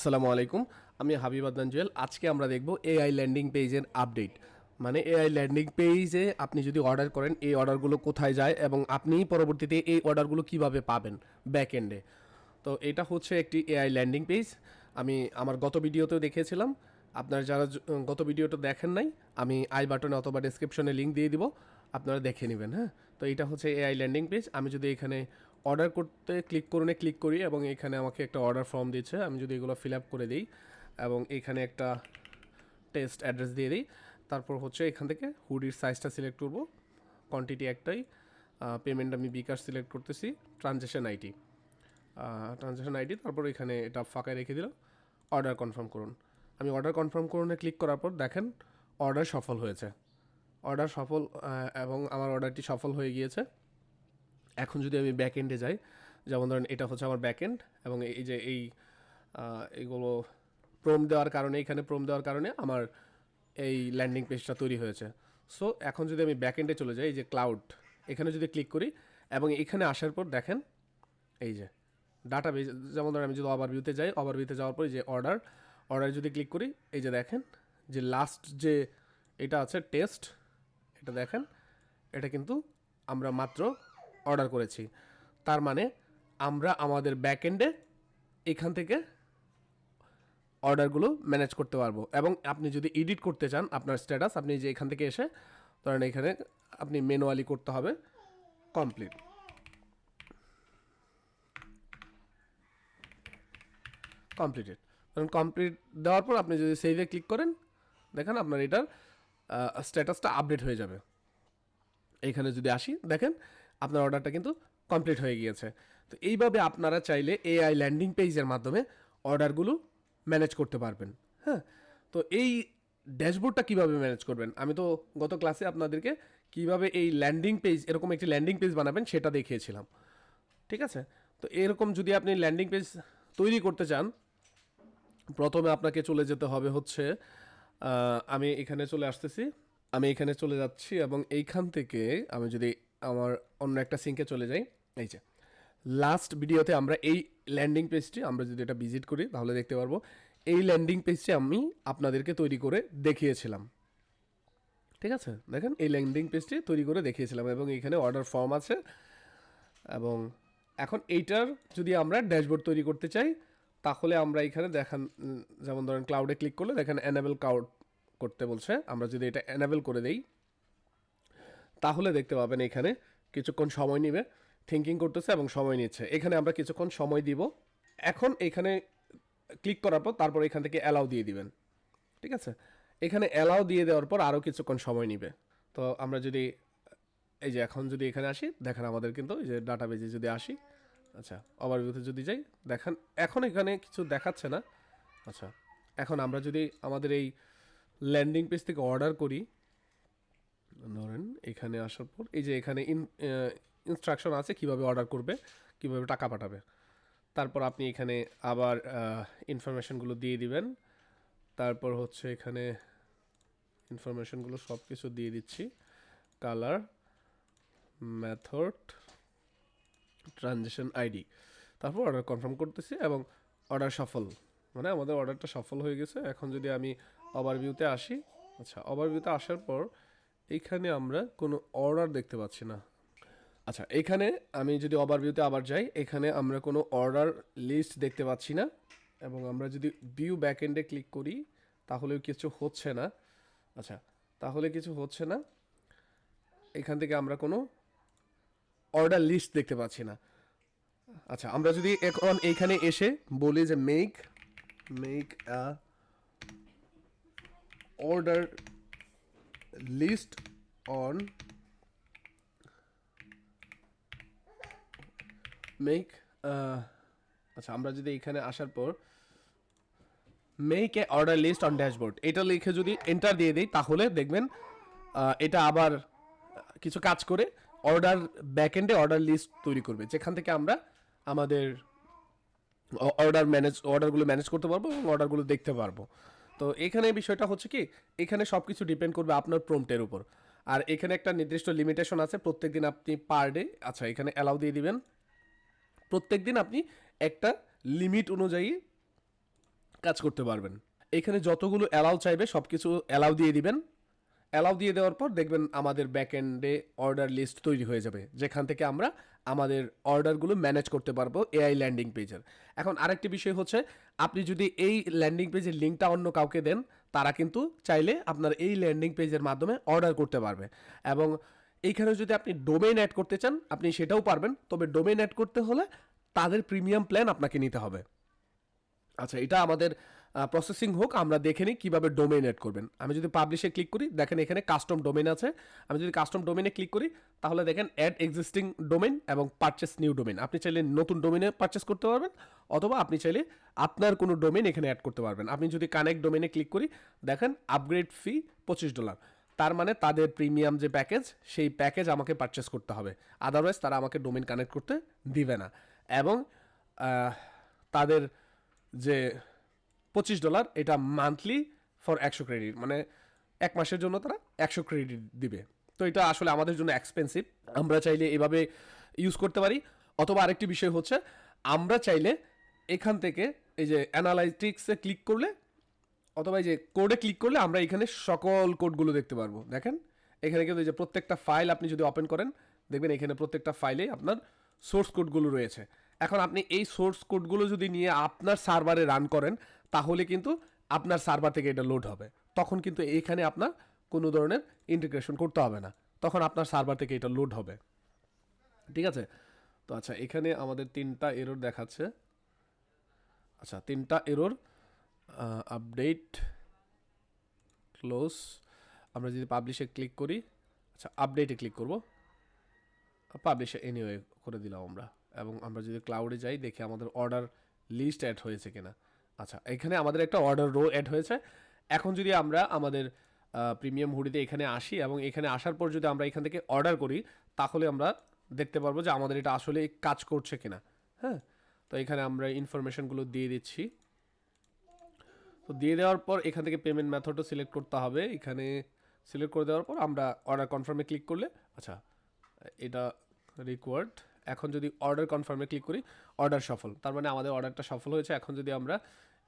আসসালামু আলাইকুম, আমি হাবিব আদনান জুয়েল। আজকে আমরা দেখব এআই ল্যান্ডিং পেজের আপডেট মানে এআই ল্যান্ডিং পেজে আপনি যদি অর্ডার করেন, এই অর্ডারগুলো কোথায় যায় এবং আপনি পরবর্তীতে এই অর্ডারগুলো কীভাবে পাবেন ব্যাক এন্ডে তো এটা হচ্ছে একটি এআই ল্যান্ডিং পেজ আমি আমার গত ভিডিওতেও দেখেছিলাম। আপনারা যারা গত ভিডিওটা দেখেন নাই, আমি আই বাটনে অথবা ডেসক্রিপশনে লিঙ্ক দিয়ে দিব। আপনারা দেখে নেবেন হ্যাঁ? তো এটা হচ্ছে এআই ল্যান্ডিং পেজ আমি যদি এখানে অর্ডার করতে ক্লিক করুনে ক্লিক করি এবং এখানে আমাকে একটা অর্ডার ফর্ম দিচ্ছে। আমি যদি এগুলো ফিল আপ করে দিই এবং এখানে একটা টেস্ট অ্যাড্রেস দিয়ে দিই, তারপর হচ্ছে এখান থেকে হুডির সাইজটা সিলেক্ট করব। কোয়ান্টিটি একটাই পেমেন্ট আমি বিকাশ সিলেক্ট করতেছি ট্রানজেকশন আইটি ট্রানজেকশন আইডি তারপর এখানে এটা ফাঁকায় রেখে দিলাম অর্ডার কনফার্ম করুন। আমি অর্ডার কনফার্ম করুনে ক্লিক করার পর দেখেন অর্ডার সফল হয়েছে। অর্ডার সফল এবং আমার অর্ডারটি সফল হয়ে গিয়েছে। এখন যদি আমি ব্যাক এন্ডে যাই, যেমন ধরেন এটা হচ্ছে আমার ব্যাক এন্ড এবং এই যে এই এগুলো প্রোম দেওয়ার কারণে, এখানে প্রোম দেওয়ার কারণে আমার এই ল্যান্ডিং পেজটা তৈরি হয়েছে। সো এখন যদি আমি ব্যাক এন্ডে চলে যাই, এই যে ক্লাউড এখানে যদি ক্লিক করি এবং এখানে আসার পর দেখেন, এই যে ডাটা বেজ যেমন ধরেন আমি যদি ওভারভিউতে যাই ওভারভিউতে যাওয়ার পর যে অর্ডার অর্ডার যদি ক্লিক করি, এই যে দেখেন যে লাস্ট যে এটা আছে টেস্ট এটা দেখেন, এটা কিন্তু আমরা মাত্র অর্ডার করেছি। তার মানে আমরা আমাদের ব্যাকএন্ডে এখান থেকে অর্ডারগুলো ম্যানেজ করতে পারব। এবং আপনি যদি এডিট করতে চান আপনার স্ট্যাটাস আপনি যে এখান থেকে এসে ধরেন এখানে আপনি ম্যানুয়ালি করতে হবে কমপ্লিট কমপ্লিটেড কারণ কমপ্লিট দেওয়ার পর আপনি যদি সেভে ক্লিক করেন, দেখেন আপনার এটার স্ট্যাটাসটা আপডেট হয়ে যাবে। এইখানে যদি আসি, দেখেন আপনার অর্ডারটা কিন্তু কমপ্লিট হয়ে গিয়েছে। তো এইভাবে আপনারা চাইলে এআই ল্যান্ডিং পেজের মাধ্যমে অর্ডারগুলো ম্যানেজ করতে পারবেন। হ্যাঁ? তো এই ড্যাশবোর্ডটা কীভাবে ম্যানেজ করবেন? আমি তো গত ক্লাসে আপনাদেরকে কীভাবে এই ল্যান্ডিং পেজ এরকম একটি ল্যান্ডিং পেজ বানাবেন সেটা দেখিয়েছিলাম। ঠিক আছে? তো এরকম যদি আপনি ল্যান্ডিং পেজ তৈরি করতে চান, প্রথমে আপনাকে চলে যেতে হবে হচ্ছে আমি এখানে চলে আসতেছি। আমি এখানে চলে যাচ্ছি এবং এইখান থেকে আমি যদি আমার অন্য একটা সিঙ্কে চলে যাই। এই যে লাস্ট ভিডিওতে আমরা এই ল্যান্ডিং পেজটি আমরা যদি এটা ভিজিট করি, তাহলে দেখতে পারব, এই ল্যান্ডিং পেজটি আমি আপনাদেরকে তৈরি করে দেখিয়েছিলাম। ঠিক আছে? দেখেন, এই ল্যান্ডিং পেজটি তৈরি করে দেখিয়েছিলাম এবং এখানে অর্ডার ফর্ম আছে এবং এখন এইটার যদি আমরা ড্যাশবোর্ড তৈরি করতে চাই, তাহলে আমরা এখানে দেখান, যেমন ধরেন ক্লাউডে ক্লিক করলে দেখেন অ্যানাবেল ক্লাউড করতে বলছে। আমরা যদি এটা অ্যানাবেল করে দেই তাহলে দেখতে পাবেন এখানে কিছুক্ষণ সময় নেবে থিঙ্কিং করতেছে এবং সময় নিচ্ছে। এখানে আমরা কিছুক্ষণ সময় দিব। এখন এখানে ক্লিক করার পর তারপর এখান থেকে অ্যালাউ দিয়ে দিবেন। ঠিক আছে? এখানে অ্যালাউ দিয়ে দেওয়ার পর আরও কিছুক্ষণ সময় নিবে। তো আমরা যদি, এই যে এখন যদি এখানে আসি, দেখেন আমাদের কিন্তু এই যে ডাটা বেজে যদি আসি আচ্ছা ওভারভিউতে যদি যাই, দেখেন এখন এখানে কিছু দেখাচ্ছে না। আচ্ছা এখন আমরা যদি আমাদের এই ল্যান্ডিং পেজ থেকে অর্ডার করি ধরেন এখানে আসার পর, এই যে এখানে ইন ইনস্ট্রাকশন আছে কীভাবে অর্ডার করবে, কীভাবে টাকা পাঠাবে। তারপর আপনি এখানে আবার ইনফরমেশনগুলো দিয়ে দিবেন। তারপর হচ্ছে এখানে ইনফরমেশনগুলো সব কিছু দিয়ে দিচ্ছি। কালার মেথড ট্রানজেকশন আইডি তারপর অর্ডার কনফার্ম করতেছি এবং অর্ডার সফল। মানে আমাদের অর্ডারটা সফল হয়ে গেছে। এখন যদি আমি ওভারভিউতে আসি আচ্ছা ওভারভিউতে আসার পর এইখানে আমরা কোনো অর্ডার দেখতে পাচ্ছি না। আচ্ছা এখানে আমি যদি ওভারভিউতে আবার যাই, এখানে আমরা কোনো অর্ডার লিস্ট দেখতে পাচ্ছি না এবং আমরা যদি ভিউ ব্যাকএন্ডে ক্লিক করি, তাহলেও কিছু হচ্ছে না। আচ্ছা তাহলে কিছু হচ্ছে না। এখান থেকে আমরা কোনো অর্ডার লিস্ট দেখতে পাচ্ছি না। আচ্ছা আমরা যদি এখন এইখানে এসে বলি যে make make order list on make আচ্ছা আমরা যদি এখানে আসার পর make a order list on dashboard এটা লিখে যদি এন্টার দিয়ে দিই, তাহলে দেখবেন এটা আবার কিছু কাজ করে অর্ডার ব্যাকএন্ডে অর্ডার লিস্ট তৈরি করবে, যেখান থেকে আমরা আমাদের অর্ডার ম্যানেজ অর্ডারগুলো ম্যানেজ করতে পারব এবং অর্ডারগুলো দেখতে পারব। তো এখানে বিষয়টা হচ্ছে কি, এখানে সব কিছু ডিপেন্ড করবে আপনার প্রম্পটের উপর। আর এখানে একটা নির্দিষ্ট লিমিটেশন আছে প্রত্যেক দিন আপনি পার ডে আচ্ছা এখানে অ্যালাউ দিয়ে দিবেন। প্রত্যেক দিন আপনি একটা লিমিট অনুযায়ী কাজ করতে পারবেন। এখানে যতগুলো অ্যালাউ চাইবে সব কিছু অ্যালাউ দিয়ে দিবেন। অ্যালাউ দিয়ে দেওয়ার পর দেখবেন আমাদের ব্যাক এন্ডে অর্ডার লিস্ট তৈরি হয়ে যাবে। যেখান থেকে আমরা আমাদের অর্ডারগুলো ম্যানেজ করতে পারব এআই ল্যান্ডিং পেজের এখন আরেকটি বিষয় হচ্ছে, আপনি যদি এই ল্যান্ডিং পেজের লিঙ্কটা অন্য কাউকে দেন, তারা কিন্তু চাইলে আপনার এই ল্যান্ডিং পেজের মাধ্যমে অর্ডার করতে পারবে। এবং এইখানে যদি আপনি ডোমেইন অ্যাড করতে চান, আপনি সেটাও পারবেন। তবে ডোমেইন অ্যাড করতে হলে তাদের প্রিমিয়াম প্ল্যান আপনাকে নিতে হবে। আচ্ছা এটা আমাদের প্রসেসিং হোক, আমরা দেখে নিই কীভাবে ডোমেইন অ্যাড করবেন। আমি যদি পাবলিশে ক্লিক করি, দেখেন এখানে কাস্টম ডোমেইন আছে। আমি যদি কাস্টম ডোমেইনে ক্লিক করি, তাহলে দেখেন অ্যাড এক্সিস্টিং ডোমেইন এবং পারচেস নিউ ডোমেইন আপনি চাইলে নতুন ডোমেইনে পারচেস করতে পারবেন, অথবা আপনি চাইলে আপনার কোনো ডোমেইন এখানে অ্যাড করতে পারবেন। আপনি যদি কানেক্ট ডোমেইনে ক্লিক করি, দেখেন আপগ্রেড ফি পঁচিশ ডলার তার মানে তাদের প্রিমিয়াম যে প্যাকেজ সেই প্যাকেজ আমাকে পারচেস করতে হবে। আদারওয়াইজ তারা আমাকে ডোমেন কানেক্ট করতে দিবে না। এবং তাদের যে পঁচিশ ডলার, এটা মান্থলি ফর একশো ক্রেডিট মানে এক মাসের জন্য তারা একশো ক্রেডিট দিবে। তো এটা আসলে আমাদের জন্য এক্সপেন্সিভ আমরা চাইলে এভাবে ইউজ করতে পারি। অথবা আরেকটি বিষয় হচ্ছে, আমরা চাইলে এখান থেকে এই যে অ্যানালাইটিক্সে ক্লিক করলে, অথবা এই যে কোডে ক্লিক করলে আমরা এখানে সকল কোডগুলো দেখতে পারব। দেখেন, এখানে কিন্তু এই যে প্রত্যেকটা ফাইল আপনি যদি ওপেন করেন, দেখবেন এখানে প্রত্যেকটা ফাইলে আপনার সোর্স কোডগুলো রয়েছে। এখন আপনি এই সোর্স কোডগুলো যদি নিয়ে আপনার সার্ভারে রান করেন তাহলে কিন্তু আপনার সার্ভার থেকে এটা লোড হবে। তখন কিন্তু এখানে আপনার কোনো ধরনের ইন্টিগ্রেশন করতে হবে না। তখন আপনার সার্ভার থেকে এটা লোড হবে। ঠিক আছে? তো আচ্ছা এখানে আমাদের তিনটা এরর দেখাচ্ছে। আচ্ছা তিনটা এরর আপডেট ক্লোজ আমরা যদি পাবলিশে ক্লিক করি আচ্ছা আপডেটে ক্লিক করব। পাবলিশে এনিওয়ে করে দিলাম আমরা। এবং আমরা যদি ক্লাউডে যাই, দেখি আমাদের অর্ডার লিস্ট অ্যাড হয়েছে কিনা। আচ্ছা এখানে আমাদের একটা অর্ডার রো অ্যাড হয়েছে। এখন যদি আমরা আমাদের প্রিমিয়াম হুডিতে এখানে আসি এবং এখানে আসার পর যদি আমরা এখান থেকে অর্ডার করি, তাহলে আমরা দেখতে পারব যে আমাদের এটা আসলে কাজ করছে কিনা। হ্যাঁ? তো এখানে আমরা ইনফরমেশনগুলো দিয়ে দিচ্ছি। তো দিয়ে দেওয়ার পর এখান থেকে পেমেন্ট মেথডও সিলেক্ট করতে হবে। এখানে সিলেক্ট করে দেওয়ার পর আমরা অর্ডার কনফার্মে ক্লিক করলে আচ্ছা এটা রিকোয়ার্ড এখন যদি অর্ডার কনফার্মে ক্লিক করি অর্ডার সফল। তার মানে আমাদের অর্ডারটা সফল হয়েছে। এখন যদি আমরা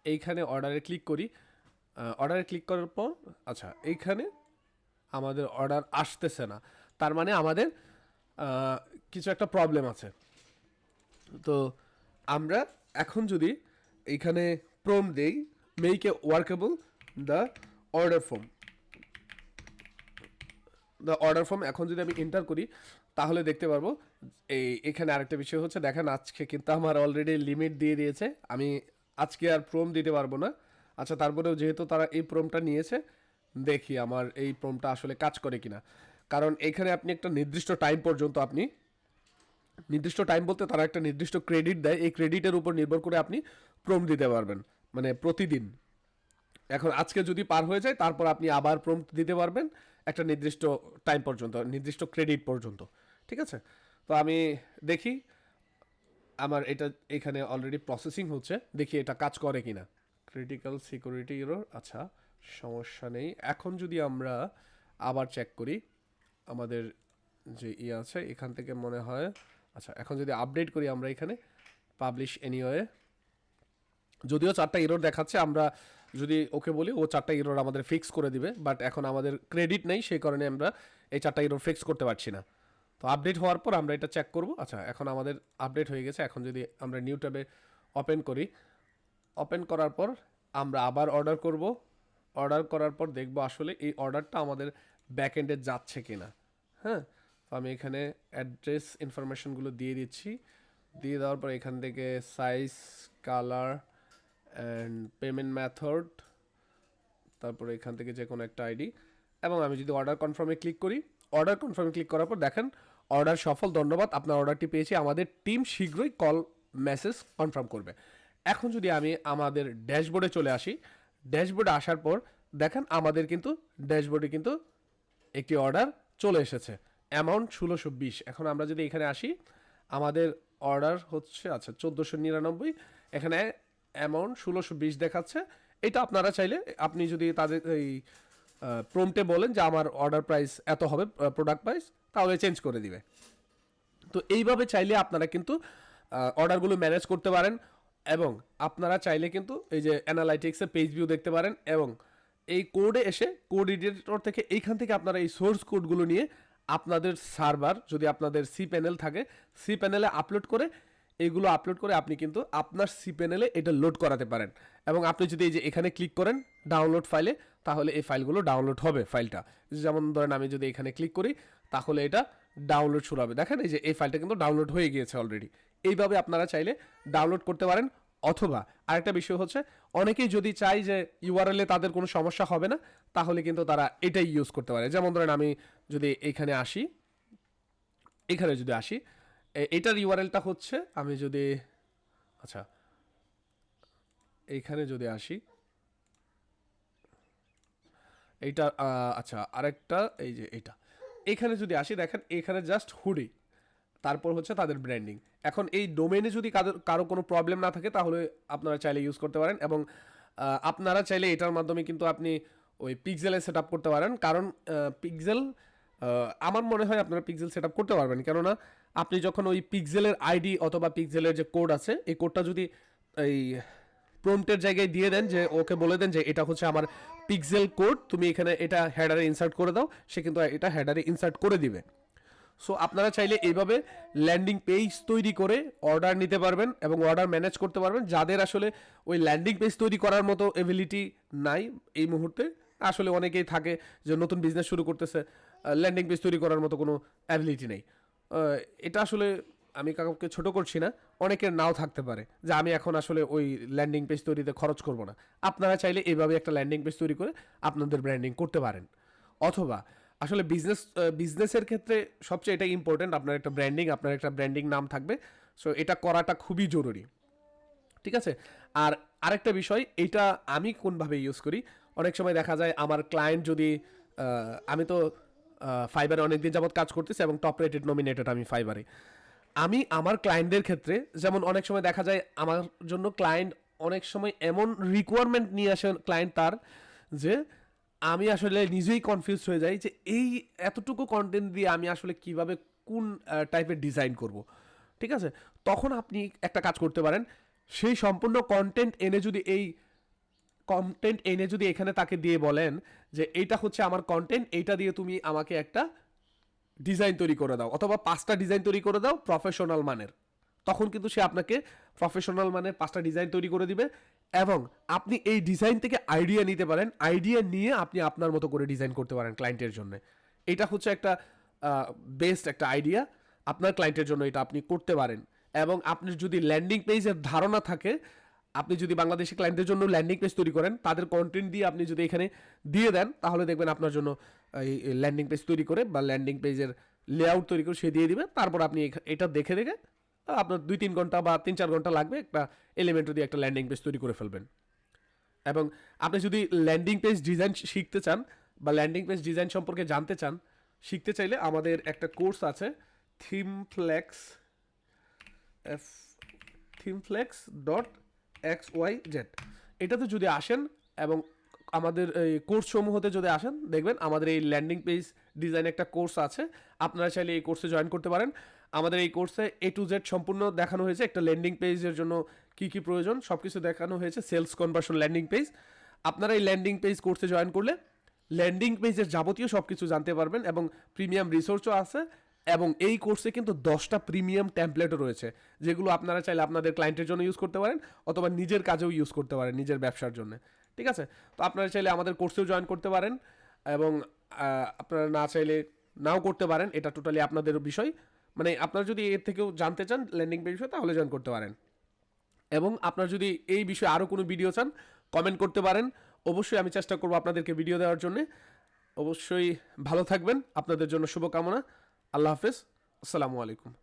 এইখানে অর্ডারে ক্লিক করি। অর্ডারে ক্লিক করার পর আচ্ছা এইখানে আমাদের অর্ডার আসতেছে না। তার মানে আমাদের কিছু একটা প্রবলেম আছে। তো আমরা এখন যদি এইখানে প্রম দেই a workable the order form the order form এখন যদি আমি এন্টার করি, তাহলে দেখতে পারব, এই, এখানে আরেকটা বিষয় হচ্ছে, দেখেন আজকে কিন্তু আমার অলরেডি লিমিট দিয়ে দিয়েছে। আমি আজকে আর প্রোম দিতে পারব না। আচ্ছা তারপরেও যেহেতু তারা এই প্রোমটা নিয়েছে, দেখি আমার এই প্রোমটা আসলে কাজ করে কিনা। কারণ এখানে আপনি একটা নির্দিষ্ট টাইম পর্যন্ত আপনি, নির্দিষ্ট টাইম বলতে তারা একটা নির্দিষ্ট ক্রেডিট দেয়। এই ক্রেডিটের উপর নির্ভর করে আপনি প্রোম দিতে পারবেন মানে প্রতিদিন। এখন আজকে যদি পার হয়ে যায়, তারপর আপনি আবার প্রম্পট দিতে পারবেন একটা নির্দিষ্ট টাইম পর্যন্ত, নির্দিষ্ট ক্রেডিট পর্যন্ত। ঠিক আছে? তো আমি দেখি আমার এটা এখানে অলরেডি প্রসেসিং হচ্ছে। দেখি এটা কাজ করে কিনা। ক্রিটিক্যাল সিকিউরিটি এরর আচ্ছা সমস্যা নেই। এখন যদি আমরা আবার চেক করি, আমাদের যে ই আছে, এখান থেকে মনে হয় আচ্ছা এখন যদি আপডেট করি আমরা এখানে পাবলিশ এনিওয়ে যদিও চারটা ইরোর দেখাচ্ছে, আমরা যদি ওকে বলি, ও চারটা ইরোর আমাদের ফিক্স করে দিবে বাট এখন আমাদের ক্রেডিট নেই, সেই কারণে আমরা এই চারটা ইরোর ফিক্স করতে পারছি না। তো আপডেট হওয়ার পর আমরা এটা চেক করব। আচ্ছা এখন আমাদের আপডেট হয়ে গেছে। এখন যদি আমরা নিউ ট্যাবে ওপেন করি ওপেন করার পর আমরা আবার অর্ডার করব। অর্ডার করার পর দেখব আসলে এই অর্ডারটা আমাদের ব্যাক এন্ডে যাচ্ছে কিনা। হ্যাঁ তো আমি এখানে অ্যাড্রেস ইনফরমেশনগুলো দিয়ে দিচ্ছি। দিয়ে দেওয়ার পর এখান থেকে size colour and payment method তারপরে এখান থেকে যে কোনো একটা আইডি এবং আমি যদি অর্ডার কনফার্মে ক্লিক করি অর্ডার কনফার্মে ক্লিক করার পর দেখেন অর্ডার সফল, ধন্যবাদ, আপনার অর্ডারটি পেয়েছি। আমাদের টিম শীঘ্রই কল, মেসেজ কনফার্ম করবে। এখন যদি আমি আমাদের ড্যাশবোর্ডে চলে আসি, ড্যাশবোর্ডে আসার পর দেখেন আমাদের কিন্তু, ড্যাশবোর্ডে কিন্তু একটি অর্ডার চলে এসেছে। অ্যামাউন্ট ষোলোশো বিশ। এখন আমরা যদি এখানে আসি, আমাদের অর্ডার হচ্ছে আচ্ছা চোদ্দোশো নিরানব্বই। এখানে অ্যামাউন্ট ষোলোশো বিশ দেখাচ্ছে। এটা আপনারা চাইলে, আপনি যদি তাদের এই প্রোমটে বলেন যে আমার অর্ডার প্রাইস এত হবে প্রোডাক্ট প্রাইস তাহলে চেঞ্জ করে দিবে। তো এইভাবে চাইলে আপনারা কিন্তু অর্ডারগুলো ম্যানেজ করতে পারেন এবং আপনারা চাইলে কিন্তু এই যে অ্যানালাইটিক্সের পেজ ভিউ দেখতে পারেন এবং এই কোডে এসে কোড এডিটর থেকে এইখান থেকে আপনারা এই সোর্স কোডগুলো নিয়ে আপনাদের সার্ভার যদি আপনাদের সি প্যানেল থাকে সি প্যানেলে আপলোড করে এইগুলো আপলোড করে আপনি কিন্তু আপনার সি প্যানেলে এটা লোড করাতে পারেন। এবং আপনি যদি এই যে এখানে ক্লিক করেন ডাউনলোড ফাইলে তাহলে এই ফাইলগুলো ডাউনলোড হবে ফাইলটা। যেমন ধরেন আমি যদি এখানে ক্লিক করি, তাহলে এটা ডাউনলোড শুরু হবে। দেখেন এই যে এই ফাইলটা কিন্তু ডাউনলোড হয়ে গিয়েছে অলরেডি এইভাবে আপনারা চাইলে ডাউনলোড করতে পারেন অথবা আরেকটা বিষয় হচ্ছে, অনেকেই যদি চাই যে ইউআরএলে তাদের কোনো সমস্যা হবে না, তাহলে কিন্তু তারা এটাই ইউজ করতে পারে। যেমন ধরেন আমি যদি এখানে আসি, এখানে যদি আসি এটার ইউআরএলটা হচ্ছে, আমি যদি আচ্ছা এইখানে যদি আসি এইটা আচ্ছা আরেকটা, এই যে এইটা। এখানে যদি আসি, দেখেন, এখানে জাস্ট হুডি তারপর হচ্ছে তাদের ব্র্যান্ডিং এখন এই ডোমেনে যদি কারও কোনো প্রবলেম না থাকে, তাহলে আপনারা চাইলে ইউজ করতে পারেন এবং আপনারা চাইলে এটার মাধ্যমে কিন্তু আপনি ওই পিক্সেলে সেট আপ করতে পারেন। কারণ পিক্সেল আমার মনে হয় আপনারা পিক্সেল সেট আপ করতে পারবেন। কেননা, আপনি যখন ওই পিক্সেলের আইডি অথবা পিক্সেলের যে কোড আছে, এই কোডটা যদি এই প্রম্পটের জায়গায় দিয়ে দেন যে, ওকে বলে দেন যে, এটা হচ্ছে আমার পিক্সেল কোড তুমি এখানে এটা হেডারে ইনসার্ট করে দাও। সে কিন্তু এটা হেডারে ইনসার্ট করে দিবে। সো আপনারা চাইলে এইভাবে ল্যান্ডিং পেজ তৈরি করে অর্ডার নিতে পারবেন এবং অর্ডার ম্যানেজ করতে পারবেন। যাদের আসলে ওই ল্যান্ডিং পেজ তৈরি করার মতো এবিলিটি নাই এই মুহূর্তে, আসলে অনেকেই থাকে যে নতুন বিজনেস শুরু করতেছে ল্যান্ডিং পেজ তৈরি করার মতো কোনো অ্যাবিলিটি নেই। এটা আসলে আমি কাউকে ছোট করছি না, অনেকের নাও থাকতে পারে, যে আমি এখন আসলে ওই ল্যান্ডিং পেজ তৈরিতে খরচ করব না। আপনারা চাইলে এইভাবে একটা ল্যান্ডিং পেজ তৈরি করে আপনাদের ব্র্যান্ডিং করতে পারেন। অথবা, আসলে বিজনেস বিজনেসের ক্ষেত্রে সবচেয়ে এটা ইম্পর্টেন্ট আপনার একটা ব্র্যান্ডিং আপনার একটা ব্র্যান্ডিং নাম থাকবে। সো এটা করাটা খুবই জরুরি। ঠিক আছে? আর আরেকটা বিষয়, এটা আমি কোনভাবে ইউজ করি? অনেক সময় দেখা যায় আমার ক্লায়েন্ট যদি আমি তো ফাইবারে অনেক দিন যাবত কাজ করতেছি এবং টপ রেটেড নমিনেটেড আমি ফাইবারে আমি আমার ক্লায়েন্টদের ক্ষেত্রে, যেমন অনেক সময় দেখা যায় আমার জন্য ক্লায়েন্ট অনেক সময় এমন রিকোয়ারমেন্ট নিয়ে আসে ক্লায়েন্ট তার যে, আমি আসলে নিজেই কনফিউজ হয়ে যাই যে এই এতটুকু কন্টেন্ট দিয়ে আমি আসলে কীভাবে কোন টাইপের ডিজাইন করব। ঠিক আছে? তখন আপনি একটা কাজ করতে পারেন। সেই সম্পূর্ণ কন্টেন্ট এনে যদি এই কন্টেন্ট এনে যদি এখানে তাকে দিয়ে বলেন যে, এইটা হচ্ছে আমার কন্টেন্ট এইটা দিয়ে তুমি আমাকে একটা ডিজাইন তৈরি করে দাও, অথবা পাঁচটা ডিজাইন তৈরি করে দাও প্রফেশনাল মানের। তখন কিন্তু সে আপনাকে প্রফেশনাল মানের পাঁচটা ডিজাইন তৈরি করে দিবে এবং আপনি এই ডিজাইন থেকে আইডিয়া নিতে পারেন আইডিয়া নিয়ে আপনি আপনার মতো করে ডিজাইন করতে পারেন ক্লায়েন্টের জন্য। এটা হচ্ছে একটা বেস্ট একটা আইডিয়া আপনার ক্লায়েন্টের জন্য এটা আপনি করতে পারেন। এবং আপনি যদি ল্যান্ডিং পেজের ধারণা থাকে, আপনি যদি বাংলাদেশি ক্লায়েন্টের জন্য ল্যান্ডিং পেজ তৈরি করেন, তাদের কন্টেন্ট দিয়ে আপনি যদি এখানে দিয়ে দেন, তাহলে দেখবেন আপনার জন্য এই ল্যান্ডিং পেজ তৈরি করে বা ল্যান্ডিং পেজের লেআউট তৈরি করে সে দিয়ে দিবে। তারপর আপনি এটা দেখে দেখে আপনার দুই তিন ঘণ্টা বা তিন চার ঘণ্টা লাগবে একটা এলিমেন্টও দিয়ে একটা ল্যান্ডিং পেজ তৈরি করে ফেলবেন। এবং আপনি যদি ল্যান্ডিং পেজ ডিজাইন শিখতে চান বা ল্যান্ডিং পেজ ডিজাইন সম্পর্কে জানতে চান, শিখতে চাইলে আমাদের একটা কোর্স আছে theme Themeflex F Themeflex dot X Y Z এটাতে যদি আসেন এবং আমাদের এই কোর্স সমূহতে যদি আসেন, দেখবেন আমাদের এই ল্যান্ডিং পেজ ডিজাইন একটা কোর্স আছে। আপনারা চাইলে এই কোর্সে জয়েন করতে পারেন। আমাদের এই কোর্সে এ টু জেড সম্পূর্ণ দেখানো হয়েছে। একটা ল্যান্ডিং পেজের জন্য কি কি প্রয়োজন সব কিছু দেখানো হয়েছে। Sales conversion landing page. আপনারা এই ল্যান্ডিং পেজ কোর্সে জয়েন করলে ল্যান্ডিং পেজের যাবতীয় সব কিছু জানতে পারবেন এবং প্রিমিয়াম রিসোর্সও আছে এবং এই কোর্সে কিন্তু দশটা প্রিমিয়াম ট্যাম্পলেটও রয়েছে, যেগুলো আপনারা চাইলে আপনাদের ক্লায়েন্টের জন্য ইউজ করতে পারেন অথবা নিজের কাজেও ইউজ করতে পারেন, নিজের ব্যবসার জন্য। ঠিক আছে? তো আপনারা চাইলে আমাদের কোর্সেও জয়েন করতে পারেন এবং আপনারা না চাইলে নাও করতে পারেন। এটা টোটালি আপনাদের বিষয়। মানে আপনারা যদি এর থেকেও জানতে চান ল্যান্ডিং পেজ বিষয়ে, তাহলে জয়েন করতে পারেন। এবং আপনার যদি এই বিষয়ে আরও কোনো ভিডিও চান কমেন্ট করতে পারেন। অবশ্যই আমি চেষ্টা করব আপনাদেরকে ভিডিও দেওয়ার জন্য। অবশ্যই ভালো থাকবেন। আপনাদের জন্য শুভকামনা। আল্লাহ হাফেজ। আসসালামু আলাইকুম।